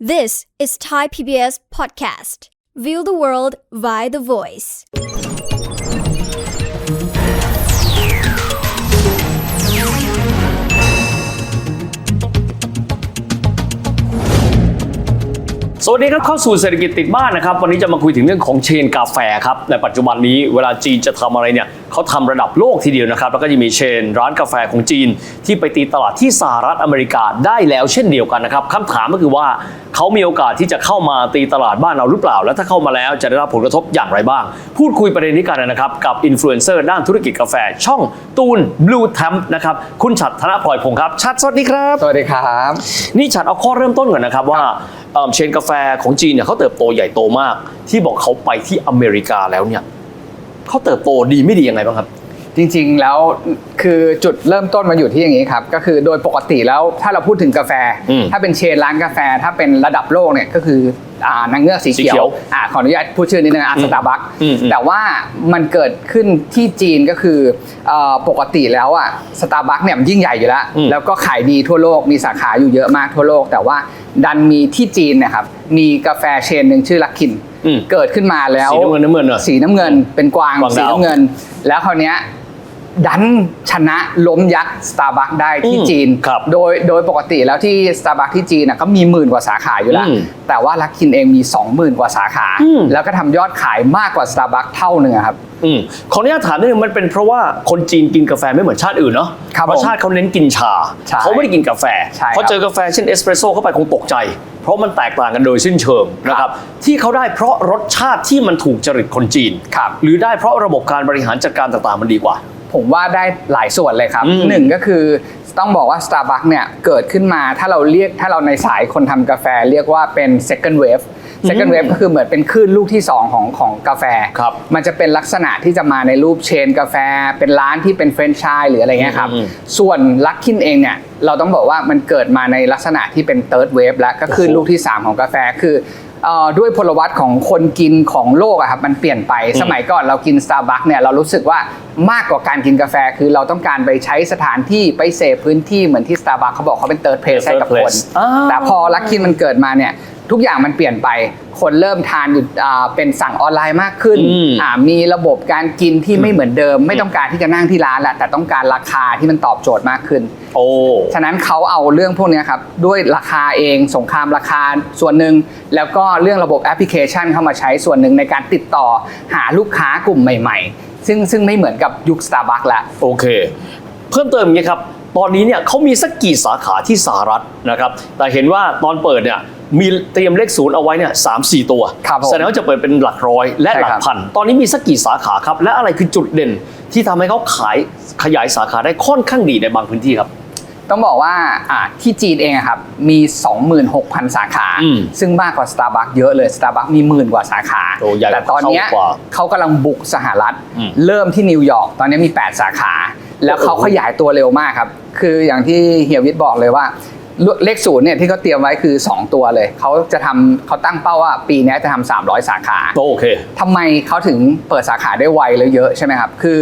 This is Thai PBS Podcast. View the world via the voice. สวัสดีครับเข้าสู่เศรษฐกิจติดบ้านนะครับ วันนี้จะมาคุยถึงเรื่องของเชนกาแฟครับในปัจจุบันนี้เวลาจีนจะทำอะไรเนี่ยเขาทำระดับโลกทีเดียวนะครับ แล้วก็จะมีเชน ร้านกาแฟของจีน ที่ไปตีตลาดที่สหรัฐอเมริกาได้แล้วเช่นเดียวกันนะครับคำถามก็คือว่าเขามีโอกาสที่จะเข้ามาตีตลาดบ้านเราหรือเปล่า แล้วถ้าเข้ามาแล้วจะได้รับผลกระทบอย่างไรบ้าง พูดคุยประเด็นนี้กันนะครับ กับอินฟลูเอนเซอร์ด้านธุรกิจกาแฟ ช่องตูนบลูแทมนะครับคุณฉัดธนพลอยพงศ์ครับชัดสวัสดีครับ สวัสดีครับ นี่ฉันเอาข้อเริ่มต้นก่อนนะครับว่าเอิ่มเชนกาแฟของจีนเนี่ยเขาเติบโตใหญ่โตมาก ที่บอกเขาไปที่อเมริกาแล้วเนี่ย เขาเติบโตดีไม่ดียังไงบ้างครับ จริงๆแล้วคือจุดเริ่มต้นมาอยู่ที่อย่างนี้ครับ ก็คือโดยปกติแล้วถ้าเราพูดถึงกาแฟ อืมถ้าเป็นเชนร้านกาแฟ ถ้าเป็นระดับโลกเนี่ยก็คืออ่านางเงือกสีสีเขีเขียยววอ่าขออนุญาตพูดชื่อนิดนึงอาอืมสตาร์บัคอืมอืม แต่ว่ามันเกิดขึ้นที่จีนก็คือเอ่อปกติแล้วอะสตาร์บัคเนี่ยมันยิ่งใหญ่อยู่แล้ว อืม แล้วก็ขายดีทั่วโลกมีสาขาอยู่เยอะมากทั่วโลก แต่ว่าดันมีที่จีนเนะครับมีกาแฟเชนหนึ่งชื่อลักคิน อืม เกิดขึ้นมาแล้ว สีน้ำเงินน้ำเงินเหรอ สีน้ำเงินเป็นกวางกวางสีดาวน้ำเงิน แล้วคราวเนี้ย ดันชนะล้มยักษ์สตาร์บัคได้ที่อืมจีนครับโดยโดยปกติแล้วที่สตาร์บัคที่จีนน่ะก็มีหมื่นกว่าสาขาอยู่แล้วอืมแต่ว่าลักคินเองมี 20,000 กว่าสาขาอืมแล้วก็ทำยอดขายมากกว่าสตาร์บัคเท่าหนึ่งอะครับอืมขออนุญาตถามนิดนึงมันเป็นเพราะว่าคนจีนกินกาแฟไม่เหมือนชาติอื่นเนาะครับเพราะชาติเขาเน้นกินชาใช่เขาไม่ได้กินกาแฟใช่ครับเขาเจอกาแฟเช่นเอสเปรสโซ่เข้าไปคงตกใจ เพราะมันแตกต่างกันโดยสิ้นเชิงนะครับที่เขาได้เพราะรสชาติที่มันถูกจริตคนจีนครับหรือได้เพราะระบบการบริหารจัดการต่างๆมันดีกว่า ผมว่าได้หลายส่วนเลยครับอืมหนึ่งก็คือต้องบอกว่า Starbucks เนี่ยเกิดขึ้นมาถ้าเราเรียกถ้าเราในสายคนทำกาแฟเรียกว่าเป็น second wave second wave ก็คือเหมือนเป็นคลื่นลูกที่ 2 ของของกาแฟครับมันจะเป็นลักษณะที่จะมาในรูปเชนกาแฟ เป็นร้านที่เป็นแฟรนไชส์หรืออะไรเงี้ยครับอืมส่วนลักคินเองเนี่ยเราต้องบอกว่ามันเกิดมาในลักษณะที่เป็น third wave แล้วก็คือโอ้โหลูกที่ 3 ของกาแฟคือเอ่อ ด้วยพลวัตของคนกินของโลกอะครับมันเปลี่ยนไปอืมสมัยก่อนเรากิน Starbucks เนี่ยเรารู้สึกว่ามากกว่าการกินกาแฟคือเราต้องการไปใช้สถานที่ไปเสพพื้นที่เหมือนที่ Starbucks เขาบอกเขาเป็น third place ให้กับ Third คน place อ่าแต่พอลักคินมันเกิดมาเนี่ย ทุกอย่างมันเปลี่ยนไป คนเริ่มทานอยู่อ่าเป็นสั่งออนไลน์มากขึ้นอืมอ่ามีระบบการกินที่ไม่เหมือนเดิม ไม่ต้องการที่จะนั่งที่ร้านแหละแต่ต้องการราคาที่มันตอบโจทย์มากขึ้น โอ้ฉะนั้นเขาเอาเรื่องพวกเนี้ยครับด้วยราคาเองสงครามราคาส่วนหนึ่งแล้วก็เรื่องระบบแอปพลิเคชันเข้ามาใช้ส่วนหนึ่งในการติดต่อหาลูกค้ากลุ่มใหม่ ๆ ซึ่งซึ่งไม่เหมือนกับยุค Starbucks ละโอเค เพิ่มเติมอย่างนี้ครับตอนนี้เนี่ยเขามีสักกี่สาขาที่สหรัฐนะครับ แต่เห็นว่าตอนเปิดเนี่ย มีเตรียมเลขศูนย์เอาไว้เนี่ยสามสี่ตัวครับผมแสดงว่าจะเปิดเป็นหลักร้อยและใช่หลัคกรับพัน ตอนนี้มีสักกี่สาขาครับ และอะไรคือจุดเด่นที่ทำให้เขาขายขยายสาขาได้ค่อนข้างดีในบางพื้นที่ครับต้องบอกว่าอ่าที่จีนเองอะครับมี 26,000 สาขาอืมซึ่งมากกว่า Starbucks เยอะเลย Starbucks มีหมื่นกว่าสาขาโอ้ใหญ่แต่ตอนเนี้ยเข้ากว่าเขากำลังบุกสหรัฐอืมเริ่มที่นิวยอร์กตอนนี้มี 8 สาขา แล้วเขาโอ้โหขยายตัวเร็วมากครับ คืออย่างที่เฮียวิทย์บอกเลยว่า เลขศูนย์เนี่ยที่เขาเตรียมไว้คือ 2 ตัวเลย เขาจะทำเขาตั้งเป้าว่าปีนี้จะทำ300 สาขาโอเคทำไมเขาถึงเปิดสาขาได้ไวและเยอะใช่ไหมครับ คือ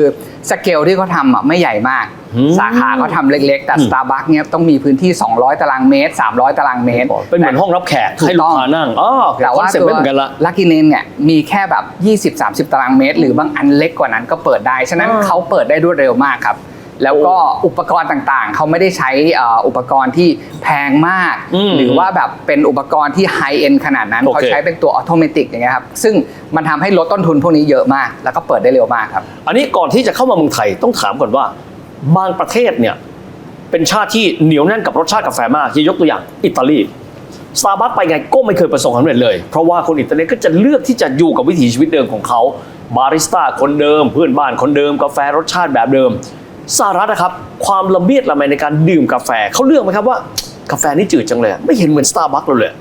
สเกลที่เขาทำอะไม่ใหญ่มากอืมสาขาเขาทำเล็กๆ แต่อืม Starbucks เนี่ยต้องมีพื้นที่ 200 ตารางเมตร 300 ตารางเมตร เป็นเหมือนห้องรับแขกถูกให้ลูต้กองค้านั่งอ๋อแต่คอว่านเซ็ปต์ตัวไม่เหมือนกันละลักกินเนนเนี่ยมีแค่แบบ 20-30 ตารางเมตร หรือบางอันเล็กกว่านั้นก็เปิดได้ ฉะนั้นอ่าเขาเปิดได้รวดเร็วมากครับ แล้วก็อุปกรณ์ต่างๆ เขาไม่ได้ใช้เอ่ออุปกรณ์ที่แพงมากอืมหรือว่าแบบเป็นอุปกรณ์ที่ไฮเอ็นขนาดนั้นโอเคเขาใช้เป็นตัวออโตเมติกอย่างเงี้ยครับ ซึ่งมันทำให้ลดต้นทุนพวกนี้เยอะมาก แล้วก็เปิดได้เร็วมากครับ อันนี้ก่อนที่จะเข้ามาเมืองไทยต้องถามก่อนว่าบางประเทศเนี่ยเป็นชาติที่เหนียวแน่นกับรสชาติกาแฟมากที่ยกตัวอย่างอิตาลีสตาร์บัคไปไงก็ไม่เคยประสบความสำเร็จเลย เพราะว่าคนอิตาลีก็จะเลือกที่จะอยู่กับวิถีชีวิตเดิมของเขาบาริสต้าคนเดิมเพื่อนบ้านคนเดิมกาแฟรสชาติแบบเดิม สหรัฐนะครับความละเมียดละไมในการดื่มกาแฟเขาเลือกไหมครับว่ากาแฟนี่จืดจังเลย ไม่เห็นเหมือนสตาร์บัคเลย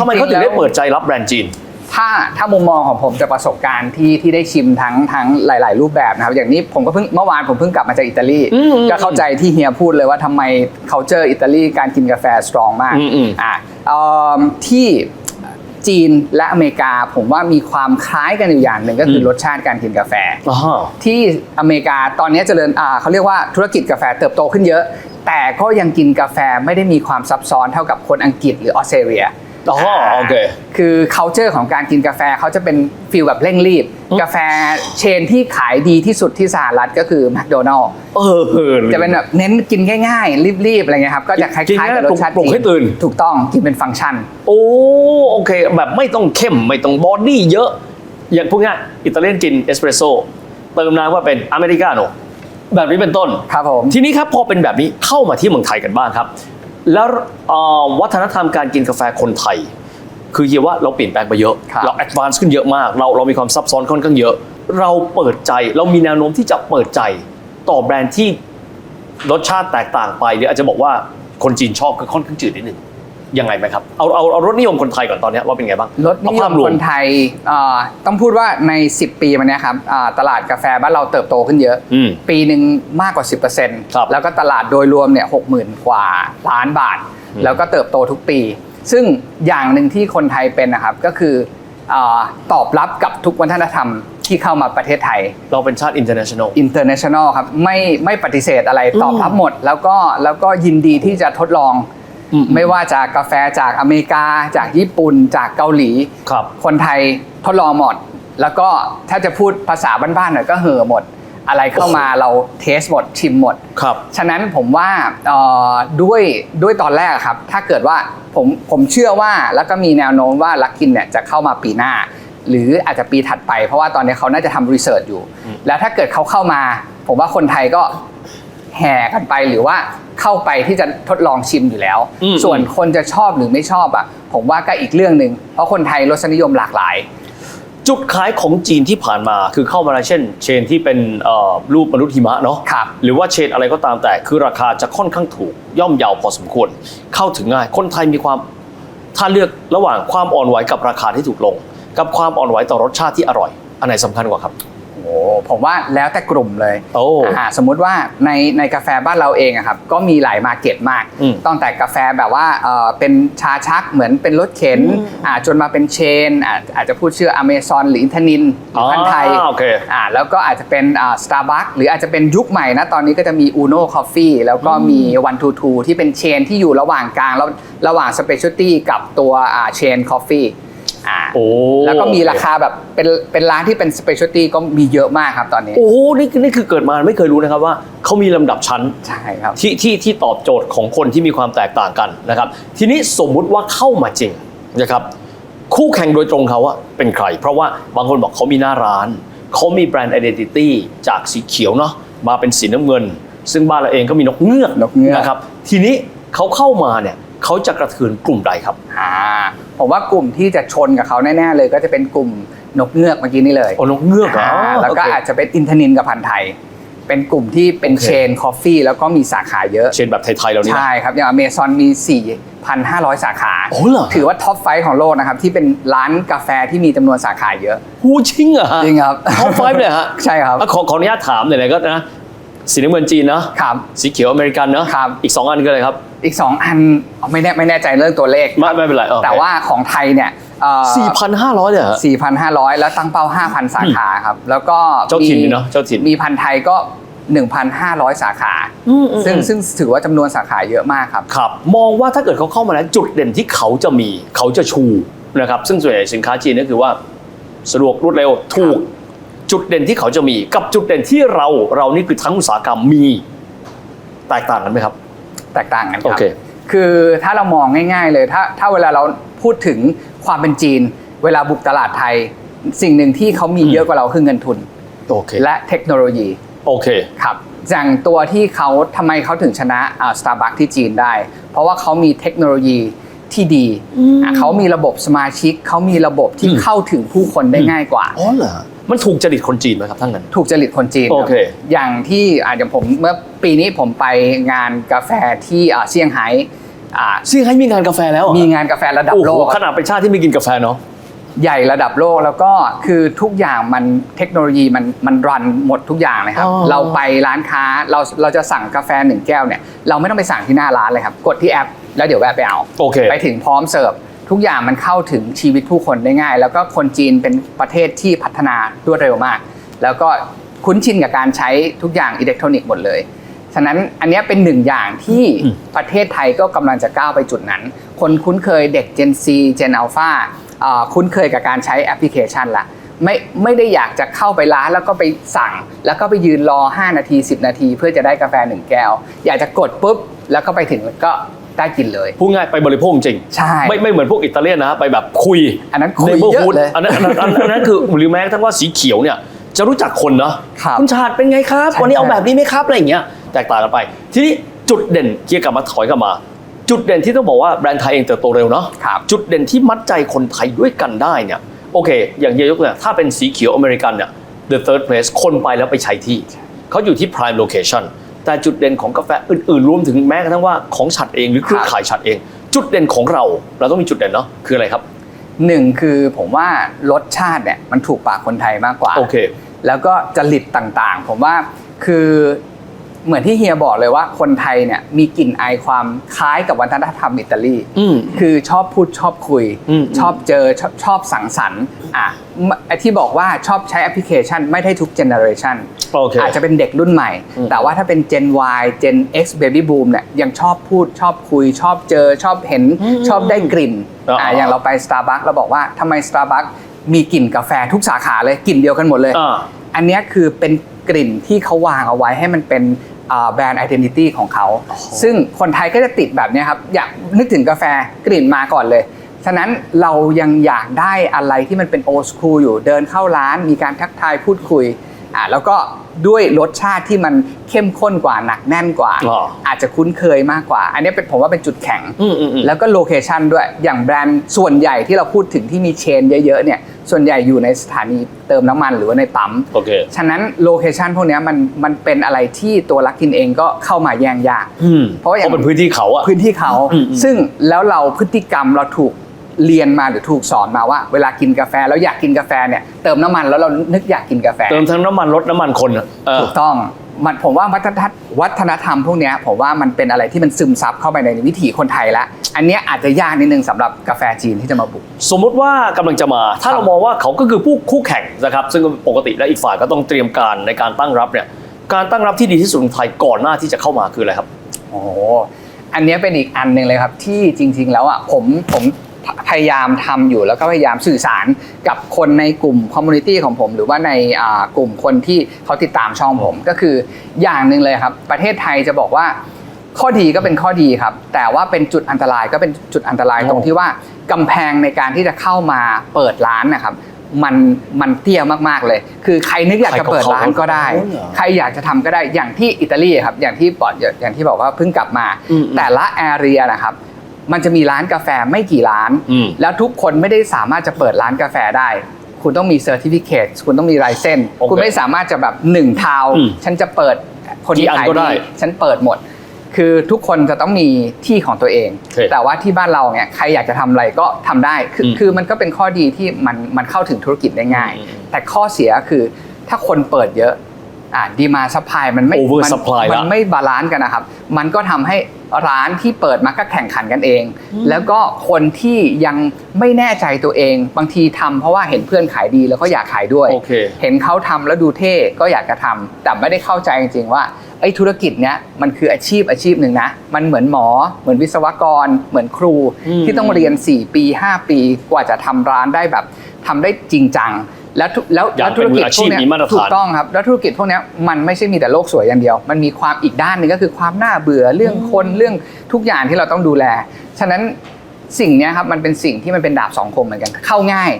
ทำไมเขาถึงได้เปิดใจรับแบรนด์จีนถ้าถ้ามุมมองของผมจากประสบการณ์ที่ที่ได้ชิมทั้งทั้งหลาย ๆ รูปแบบนะครับ อย่างนี้ผมก็เพิ่งเมื่อวานผมเพิ่งกลับมาจากอิตาลีอืมอืมก็เข้าใจที่เฮียพูดเลยว่าทำไม culture อิตาลีการกินกาแฟสตรองมากอืมอืมอะเอิ่มที่ จีนและอเมริกา ผมว่ามีความคล้ายกันอยู่อย่างหนึ่งก็คืออมรสชาติการกินกาแฟอ๋อที่อเมริกาตอนนี้เจริญอ่าเขาเรียกว่าธุรกิจกาแฟเติบโตขึ้นเยอะ แต่ก็ยังกินกาแฟไม่ได้มีความซับซ้อนเท่ากับคนอังกฤษหรือออสเตรเลีย อ๋อโอเค คือ culture ของการกินกาแฟเขาจะเป็นฟีลแบบเร่งรีบอืมกาแฟเชนที่ขายดีที่สุดที่สหรัฐก็คือแมคโดนัลเออจะเป็นแบบเน้นกินง่ายๆ รีบๆ อะไรเงี้ยครับ ก็จะคล้ายๆกับรสชาติปลุกให้ตื่นถูกต้องกินเป็นฟังก์ชัน โอ้ โอเค แบบไม่ต้องเข้มไม่ต้องบอดี้เยอะ อย่างพวกนี้อิตาเลียนกินเอสเปรสโซ่เติมน้ำว่าเป็นอเมริกาโน่แบบนี้เป็นต้น ครับผม ทีนี้ครับพอเป็นแบบนี้เข้ามาที่เมืองไทยกันบ้างครับ แล้วเอ่อวัฒนธรรมการกินกาแฟคนไทย คือเฮียว่าเราเปลี่ยนแปลงไปเยอะครับเราแอดวานซ์ขึ้นเยอะมาก เราเรามีความซับซ้อนค่อนข้างเยอะ เราเปิดใจเรามีแนวโน้มที่จะเปิดใจต่อแบรนด์ที่รสชาติแตกต่างไปหรืออาจจะบอกว่าคนจีนชอบคือค่อนข้างจืดนิดนึง ยังไงไหมครับ เอาเอาเอารสนิยมคนไทยก่อนตอนเนี้ยว่าเป็นไงบ้างรสนิเอายภามพรวคมนไทยเอ่อต้องพูดว่าใน 10 ปีมาเนี้ยครับอ่าตลาดกาแฟบ้านเราเติบโตขึ้นเยอะอืมปีหนึ่งมากกว่าครับ10%แล้วก็ตลาดโดยรวมเนี่ยหกหมื่นกว่าล้านบาท แล้วก็เติบโตทุกปี ซึ่งอย่างหนึ่งที่คนไทยเป็นนะครับก็คืออาตอบรับกับทุกวัฒนธรรมที่เข้ามาประเทศไทย เราเป็นชาติ international international ครับไม่ไม่ปฏิเสธอะไรอืมตอบรับหมด แล้วก็แล้วก็ยินดีที่จะทดลอง อืมไม่ว่าจากกาแฟจากอเมริกา จากญี่ปุ่น จากเกาหลี ครับ คนไทยทดลองหมด แล้วก็ถ้าจะพูดภาษาบ้านๆหน่อยก็เห่อะหมด อะไรเข้ามาเราเทสหมดชิมหมด ครับ ฉะนั้นผมว่าเอ่อด้วยด้วยตอนแรกครับ ถ้าเกิดว่าผมผมเชื่อว่าแล้วก็มีแนวโน้มว่าลักกินเนี่ยจะเข้ามาปีหน้า หรืออาจจะปีถัดไป เพราะว่าตอนนี้เขาน่าจะทำรีเสิร์ชอยู่ แล้วถ้าเกิดเขาเข้ามา ผมว่าคนไทยก็ แห่กันไปหรือว่าเข้าไปที่จะทดลองชิมอยู่แล้ว อืม ส่วนคนจะชอบหรือไม่ชอบอะ ผมว่าก็อีกเรื่องหนึ่งเพราะคนไทยรสนิยมหลากหลาย จุดขายของจีนที่ผ่านมาคือเข้ามาในเช่น เชนที่เป็นเอ่อรูปมนุษย์หิมะเนาะครับ หรือว่าเชนอะไรก็ตามแต่คือราคาจะค่อนข้างถูกย่อมเยาวพอสมควร เข้าถึงง่าย คนไทยมีความถ้าเลือกระหว่างความอ่อนไหวกับราคาที่ถูกลง กับความอ่อนไหวต่อรสชาติที่อร่อย อันไหนสำคัญกว่าครับโอ้ ผมว่าแล้วแต่กลุ่มเลยโอ้อ่าสมมุติว่าในในกาแฟบ้านเราเองอะครับก็มีหลายมาร์เก็ตมากอืมตั้งแต่กาแฟแบบว่าเอ่อเป็นชาชักเหมือนเป็นรถเข็นอ่าจนมาเป็นเชนอ่าอาจจะพูดชื่ออเมซอนหรืออินทนินหรือพันไทยอ่าโอเค อ่าแล้วก็อาจจะเป็นอ่าสตาร์บัคหรืออาจจะเป็นยุคใหม่นะ ตอนนี้ก็จะมี Uno Coffee แล้วก็มี One Two Two ที่เป็นเชนที่อยู่ระหว่างกลาง แล้วระหว่าง Specialty กับตัวอ่าเชน Coffee อ่า โอ้แล้วก็มีราคาแบบเป็นเป็นร้านที่เป็น Specialty ก็มีเยอะมากครับตอนนี้ โอ้โหนี่คือนี่คือเกิดมาไม่เคยรู้นะครับว่าเขามีลำดับชั้น ใช่ครับ ที่ที่ที่ตอบโจทย์ของคนที่มีความแตกต่างกันนะครับ ทีนี้สมมุติว่าเข้ามาจริงนะครับคู่แข่งโดยตรงเขาอะเป็นใคร เพราะว่าบางคนบอกเขามีหน้าร้าน เขามีแบรนด์ identity จากสีเขียวเนาะมาเป็นสีน้ำเงิน ซึ่งบ้านเราเองก็มีนกเงือกนกเงือก นะครับ ทีนี้เขาเข้ามาเนี่ยเขาจะกระเทือนกลุ่มใดครับ อ่า ผมว่ากลุ่มที่จะชนกับเขาแน่ๆเลย ก็จะเป็นกลุ่มนกเงือกเมื่อกี้นี่เลยโอ้นกเงือกเหรออ่าแล้วก็โเค อาจจะเป็นอินทนินกับพันธุ์ไทย เป็นกลุ่มที่เป็นโอเค เชนคอฟฟี่แล้วก็มีสาขาเยอะ เช่นแบบไทยๆเรานี่นะใช่ครับ อย่างอเมซอนมี 4,500 สาขา โอ้เหรอ ถือว่าท็อปไฟของโลกนะครับ ที่เป็นร้านกาแฟที่มีจำนวนสาขาเยอะ หูจริงเหรอฮะจริงครับ ท็อปไฟเลยฮะใช่ครับ อะขอขออนุญาตถามหน่อยๆก็นะสีน้ำเงินจีนเนาะครับ สีเขียวอเมริกันเนาะครับ อีก 2 อันก็เลยครับ อีก 2 อันไม่แน่ไม่แน่ใจเรื่องตัวเลข ไม่ไม่เป็นไรโอเค แต่ว่าของไทยเนี่ยเอ่อ4,500เลยเหรอ 4,500 แล้วตั้งเป้า 5,000 สาขาครับ แล้วก็เจ้าถิ่นมีเนอะเจ้าถิ่น มีพันธุ์ไทยก็ 1,500 สาขา อืมอืมซึ่งอืมซึ่งถือว่าจำนวนสาขาเยอะมากครับ ครับ มองว่าถ้าเกิดเขาเข้ามาแล้วจุดเด่นที่เขาจะมีเขาจะชูนะครับ ซึ่งส่วนใหญ่สินค้าจีนก็คือว่าสะดวกรวดเร็วถูก จุดเด่นที่เขาจะมี กับจุดเด่นที่เราเรานี่คือทั้งอุตสาหกรรมมี แตกต่างกันไหมครับ แตกต่างกันคโอรับ เค คือถ้าเรามองง่าย ๆ เลยถ้าถ้าเวลาเราพูดถึงความเป็นจีน เวลาบุกตลาดไทย สิ่งหนึ่งที่เขามีเยอะกว่าเราคือเงินทุน โอเค และเทคโนโลยีโอเค ครับอย่างตัวที่เขาทำไมเขาถึงชนะสตาร์บัคที่จีนได้ เพราะว่าเขามีเทคโนโลยี ที่ดีอะเขามีระบบสมาชิกเขามีระบบที่อืมเข้าถึงผู้คนได้ง่ายกว่าอ๋อเหรอมันถูกจริตคนจีนไหมครับทั้างนั้น ถูกจริตคนจีนโอเครับอย่างที่อาจจะอย่างผมเมื่อปีนี้ผมไปงานกาแฟที่อ่าเซี่ยงไฮ้อ่าซี่ยงไฮ้มีงานกาแฟแล้วเหรอมีงานกาแฟระดับโอ้โหโลกขนาดเป็นชาติที่ไม่กินกาแฟเนาะใหญ่ระดับโลกแล้วก็คือทุกอย่างมันเทคโนโลยีมันมันรันหมดทุกอย่างเลยครับอ๋อเราไปร้านค้าเราเราจะสั่งกาแฟหนึ่งแก้วเนี่ยเราไม่ต้องไปสั่งที่หน้าร้านเลยครับ กดที่แอป แล้วเดี๋ยวแวะไปเอาโอเค ไปถึงพร้อมเสิร์ฟทุกอย่างมันเข้าถึงชีวิตผู้คนได้ง่าย แล้วก็คนจีนเป็นประเทศที่พัฒนารวดเร็วมาก แล้วก็คุ้นชินกับการใช้ทุกอย่างอิเล็กทรอนิกส์หมดเลย ฉะนั้นอันเนี้ยเป็นหนึ่งอย่างที่อืมประเทศไทยก็กำลังจะก้าวไปจุดนั้น คนคุ้นเคยเด็ก Gen C Gen Alpha อ่าคุ้นเคยกับการใช้แอปพลิเคชันละไม่ไม่ได้อยากจะเข้าไปร้านแล้วก็ไปสั่ง แล้วก็ไปยืนรอ 5 นาที 10 นาที เพื่อจะได้กาแฟ1แก้ว อยากจะกดปุ๊บ แล้วก็ไปถึงก็ ได้กินเลย พูดง่ายไปบริโภคจริง ใช่ ไม่ไม่เหมือนพวกอิตาเลียนนะไปแบบคุยอันนั้นคุย neighborhood เยอะเลยอันนั้นอันนั้นอันนั้นอันนั้นคือหรือแม้กระทั่งว่าสีเขียวเนี่ยจะรู้จักคนเนาะครับณชาติเป็นไงครับใช่วันนี้เอาใช่แบบนี้ไหมครับอะไรอย่างเงี้ยแตกต่างกันไป ทีนี้จุดเด่นเกียร์กลับมาถอยกลับมา จุดเด่นที่ต้องบอกว่าแบรนด์ไทยเองเติบโตเร็วเนาะครับจุดเด่นที่มัดใจคนไทยด้วยกันได้เนี่ยโอเค อย่างเฮียยกตัวอย่างถ้าเป็นสีเขียวอเมริกันเนี่ย the third place คนไปแล้วไปใช้ที่ เขาอยู่ที่ prime location แต่จุดเด่นของกาแฟอื่นๆรวมถึงแม้กระทั่งว่าของฉัดเองหรือเครือข่ายฉัดเอง จุดเด่นของเรา เราต้องมีจุดเด่นเนาะคืออะไรครับหนึ่งคือผมว่ารสชาติเนี่ยมันถูกปากคนไทยมากกว่าโอเคแล้วก็จริตต่างๆ ผมว่าคือ เหมือนที่เฮียบอกเลยว่าคนไทยเนี่ยมีกลิ่นอายความคล้ายกับวัฒนธรรมอิตาลีอืมคือชอบพูดชอบคุยอืมชอบเจอชอบชอบสังสรรค์อะไอที่บอกว่าชอบใช้แอปพลิเคชันไม่ได้ทุกเจเนอเรชันโอเคอาจจะเป็นเด็กรุ่นใหม่อืมแต่ว่าถ้าเป็น Gen Y Gen X Baby Boom เนี่ยยังชอบพูดชอบคุย ชอบเจอชอบเห็นชอบได้กลิ่นอ่าอะอย่างเราไป Starbucks เราบอกว่าทำไม Starbucks มีกลิ่นกาแฟทุกสาขาเลยกลิ่นเดียวกันหมดเลยอ่าอันเนี้ยคือเป็นกลิ่นที่เขาวางเอาไว้ให้มันเป็น แบรนด์ไอดีนิตี้ของเขา ซึ่งคนไทยก็จะติดแบบเนี้ยครับ อยากนึกถึงกาแฟกลิ่นมาก่อนเลย ฉะนั้นเรายังอยากได้อะไรที่มันเป็นโอ s คูลอยู่เดินเข้าร้าน มีการทักทายพูดคุย อ่าแล้วก็ด้วยรสชาติที่มันเข้มข้นกว่าหนักแน่นกว่า อ๋ออาจจะคุ้นเคยมากกว่า อันเนี้ยเป็นผมว่าเป็นจุดแข็ง อืมอืมอืม แล้วก็โลเคชันด้วยอย่างแบรนด์ส่วนใหญ่ที่เราพูดถึงที่มีเชนเยอะๆเนี่ยส่วนใหญ่อยู่ในสถานีเติมน้ำมันหรือว่าในปั๊ม โอเค ฉะนั้นโลเคชันพวกเนี้ยมันมันเป็นอะไรที่ตัวลักกินเองก็เข้ามาแย่งยาก อืมเพราะว่าอย่าง เป็นพื้นที่เขาอะ พื้นที่เขา อืมอืมซึ่งแล้วเราพฤติกรรมเราถูก เรียนมาหรือถูกสอนมาว่า เวลากินกาแฟแล้วอยากกินกาแฟเนี่ยเติมน้ำมันแล้วเรานึกอยากกินกาแฟ เติมทั้งน้ำมันรถน้ำมันคนอะเออ ถูกต้องมันผมว่าวัฒนธรรมวัฒนธรรมพวกเนี้ยผมว่ามันเป็นอะไรที่มันซึมซับเข้าไปในวิถีคนไทยแล้วอันเนี้ยอาจจะยากนิดนึงสำหรับกาแฟจีนที่จะมาบุก สมมุติว่ากำลังจะมา ถ้าครับเรามองว่าเขาก็คือผู้คู่แข่งนะครับ ซึ่งปกติแล้วอีกฝ่ายก็ต้องเตรียมการในการตั้งรับเนี่ย การตั้งรับที่ดีที่สุดของไทยก่อนหน้าที่จะเข้ามาคืออะไรครับ โอ้โหอันเนี้ยเป็นอีกอันหนึ่งเลยครับที่จริง ๆ แล้วอะผมผม พยายามทำอยู่แล้วก็พยายามสื่อสารกับคนในกลุ่มคอมมูนิตี้ของผม หรือว่าในอ่ากลุ่มคนที่เขาติดตามช่องผม ก็คืออย่างหนึ่งเลยครับ ประเทศไทยจะบอกว่า ข้อดีก็เป็นข้อดีครับ แต่ว่าเป็นจุดอันตรายก็เป็นจุดอันตรายอ๋อตรงที่ว่ากำแพงในการที่จะเข้ามาเปิดร้านนะครับมันมันเตี้ยมากๆเลย คือใครนึกอยากจะเปิดร้านก็ได้อ๋อเหรอใครอยากจะทำก็ได้ อย่างที่อิตาลีครับ อย่างที่บอกอย่างที่บอกว่าเพิ่งกลับมาอืมแต่ละแอเรียนะครับ มันจะมีร้านกาแฟไม่กี่ร้าน อืม แล้วทุกคนไม่ได้สามารถจะเปิดร้านกาแฟได้ คุณต้องมีเซอร์ติฟิเคตคุณต้องมีลายเส้น โอเคคุณไม่สามารถจะแบบหนึ่งทาวอืมฉันจะเปิดคนกี่ที่อันขายก็ได้ดีฉันเปิดหมด คือทุกคนจะต้องมีที่ของตัวเอง โอเคแต่ว่าที่บ้านเราเนี่ยใครอยากจะทำอะไรก็ทำได้ คืออืมคือมันก็เป็นข้อดีที่มันมันเข้าถึงธุรกิจได้ง่าย อืม แต่ข้อเสียคือถ้าคนเปิดเยอะอ่า ดีมาสปายมันไม่ Over มัน supply มัละไม่บาลานซ์กันนะครับ มันก็ทำให้ร้านที่เปิดมาก็แข่งขันกันเอง แล้วก็คนที่ยังไม่แน่ใจตัวเอง บางทีทำเพราะว่าเห็นเพื่อนขายดีแล้วก็อยากขายด้วย โอเค เห็นเขาทำแล้วดูเท่ก็อยากจะทำแต่ไม่ได้เข้าใจจริงๆว่าไอ้ธุรกิจเนี้ยมันคืออาชีพอาชีพหนึ่งนะ มันเหมือนหมอ เหมือนวิศวกร เหมือนครู อืม ที่ต้องเรียน 4 ปี 5 ปีกว่าจะทำร้านได้แบบทำได้จริงจัง แล้วทุแล้วอยากแล้วธุรกิจเป็นมืออาชีพวพกเนี้ยมีมาตรฐานถูกต้องครับแล้วธุรกิจพวกเนี้ยมันไม่ใช่มีแต่โลกสวยอย่างเดียว มันมีความอีกด้านหนึ่งก็คือความน่าเบื่อเรื่องคนเรื่องทุกอย่างที่เราต้องดูแล ฉะนั้นสิ่งเนี้ยครับมันเป็นสิ่งที่มันเป็นดาบสองคมเหมือนกัน เข้าง่าย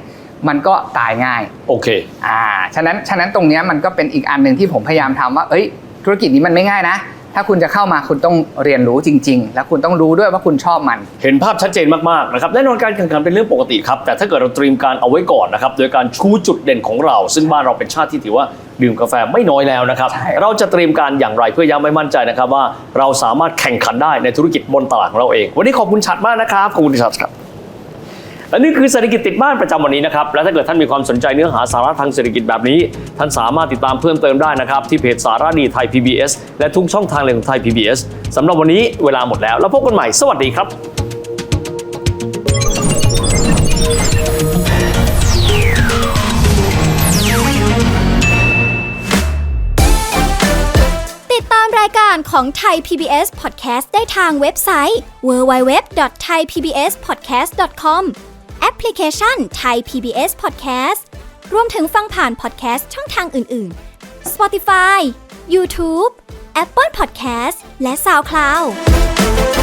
มันก็ตายง่ายโอเคอ่าฉะนั้นฉะนั้นตรงเนี้ยมันก็เป็นอีกอันหนึ่งที่ผมพยายามทำว่า เอ้ย ธุรกิจนี้มันไม่ง่ายนะ ถ้าคุณจะเข้ามาคุณต้องเรียนรู้จริง ๆ แล้วคุณต้องรู้ด้วยว่าคุณชอบมัน เห็นภาพชัดเจนมากๆนะครับแน่นอนการแข่งขันเป็นเรื่องปกติครับ แต่ถ้าเกิดเราเตรียมการเอาไว้ก่อนนะครับโดยการชูจุดเด่นของเรา ซึ่งบ้านเราเป็นชาติที่ถือว่าดื่มกาแฟไม่น้อยแล้วนะครับใช่เราจะเตรียมการอย่างไรเพื่อย้ำให้มั่นใจนะครับว่าเราสามารถแข่งขันได้ในธุรกิจบนตลาดของเราเอง วันนี้ขอบคุณชัดมากนะครับขอบคุณชัดครับ และนี่คือเศรษฐกิจติดบ้านประจำวันนี้นะครับ และถ้าเกิดท่านมีความสนใจเนื้อหาสาระทางเศรษฐกิจแบบนี้ ท่านสามารถติดตามเพิ่มเติมได้นะครับ ที่เพจสาระดีไทย PBS และทุกช่องทางเลยของไทย PBS สำหรับวันนี้เวลาหมดแล้ว แล้วพบกันใหม่ สวัสดีครับติดตามรายการของของไทย PBS Podcast ได้ทางเว็บไซต์ www.thaipbspodcast.com แอปพลิเคชันไทย PBS Podcast รวมถึงฟังผ่านพอดแคสต์ช่องทางอื่น ๆ Spotify YouTube Apple Podcast และ SoundCloud